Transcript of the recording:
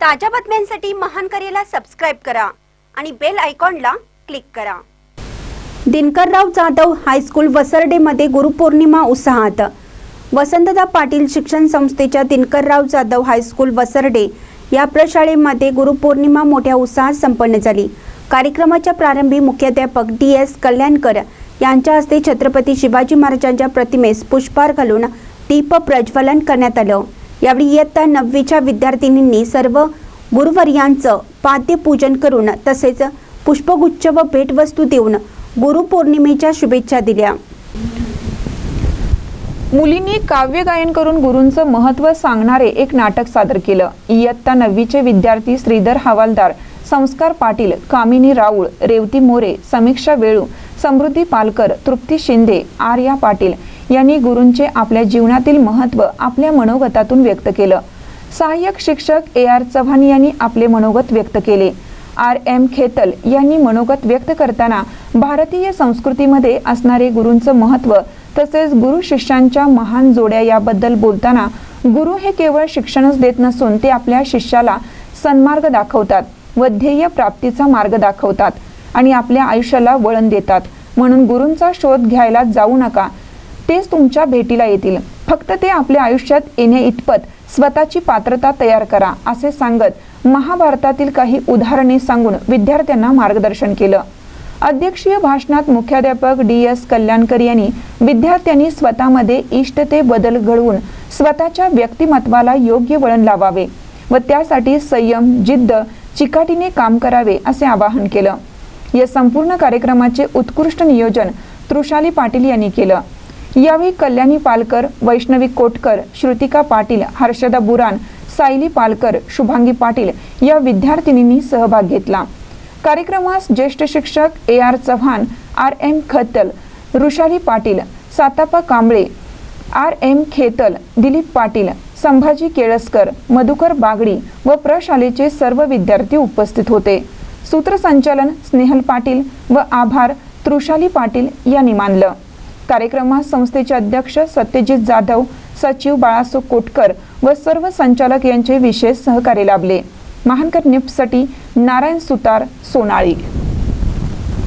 ताज्या बातम्यांसाठी महान करेला सबस्क्राईब करा आणि बेल आयकॉनला क्लिक करा. दिनकरराव जाधव हायस्कूल वसरडेमध्ये गुरुपौर्णिमा उत्साहात. वसंतदा पाटील शिक्षण संस्थेच्या दिनकरराव जाधव हायस्कूल वसरडे या प्रशाळेमध्ये गुरुपौर्णिमा मोठ्या उत्साहात संपन्न झाली. कार्यक्रमाच्या प्रारंभी मुख्याध्यापक डी एस कल्याणकर यांच्या हस्ते छत्रपती शिवाजी महाराजांच्या प्रतिमेस पुष्पहार घालून दीप प्रज्वलन करण्यात आलं. यावेळी इयत्ता नववीच्या विद्यार्थिनींनी सर्व गुरुवर्यांचं पाद्यपूजन करून तसेच पुष्पगुच्छ व भेटवस्तू देऊन गुरुपौर्णिमेच्या शुभेच्छा दिल्या. मुलींनी काव्य गायन करून गुरूंचं महत्त्व सांगणारे एक नाटक सादर केलं. इयत्ता नववीचे विद्यार्थी श्रीधर हवालदार संस्कार पाटील कामिनी राऊळ रेवती मोरे समीक्षा वेळू समृद्धी पालकर तृप्ती शिंदे आर्या पाटील यांनी गुरूंचे आपल्या जीवनातील महत्त्व आपल्या मनोगतातून व्यक्त केलं. सहाय्यक शिक्षक ए आर चव्हाण यांनी आपले मनोगत व्यक्त केले. आर एम खेतल यांनी मनोगत व्यक्त करताना भारतीय संस्कृतीमध्ये असणारे गुरूंचं महत्त्व तसेच गुरु शिष्यांच्या महान जोड्या याबद्दल बोलताना गुरु हे केवळ शिक्षणच देत नसून ते आपल्या शिष्याला सन्मार्ग दाखवतात व ध्येय प्राप्तीचा मार्ग दाखवतात आणि आपल्या आयुष्याला वळण देतात. म्हणून गुरूंचा शोध घ्यायला जाऊ नका तेच तुमच्या भेटीला येतील. फक्त ते आपल्या आयुष्यात येणे इतपत. स्वतःची पात्रता तयार करा असे सांगत महाभारतातील काही उदाहरणे सांगून विद्यार्थ्यांना मार्गदर्शन केलं. अध्यक्षीय भाषणात मुख्याध्यापक डी एस कल्याणकर यांनी विद्यार्थ्यांनी स्वतःमध्ये इष्टते बदल घडवून स्वतःच्या व्यक्तिमत्वाला योग्य वळण लावावे व त्यासाठी संयम जिद्द चिकाटीने काम करावे असे आवाहन केलं. या संपूर्ण कार्यक्रमाचे उत्कृष्ट नियोजन तृषाली पाटील यांनी केलं. यावेळी कल्याणी पालकर वैष्णवी कोटकर श्रुतिका पाटील हर्षदा बुरान सायली पालकर शुभांगी पाटील या विद्यार्थिनींनी सहभाग घेतला. कार्यक्रमास ज्येष्ठ शिक्षक A R Chavan R M Khatal Rushali Patil Satapa Kamble R M Khetal Dilip Patil Sambhaji Kelaskar Madhukar Bagadi व प्रशालेचे सर्व विद्यार्थी उपस्थित होते. सूत्रसंचालन स्नेहल पाटील व आभार तृषाली पाटील यांनी मानलं. कार्यक्रमात संस्थेचे अध्यक्ष सत्यजित जाधव सचिव बाळासो कोटकर व सर्व संचालक यांचे विशेष सहकार्य लाभले. महानकर निफ्टसाठी नारायण सुतार सोनाळी.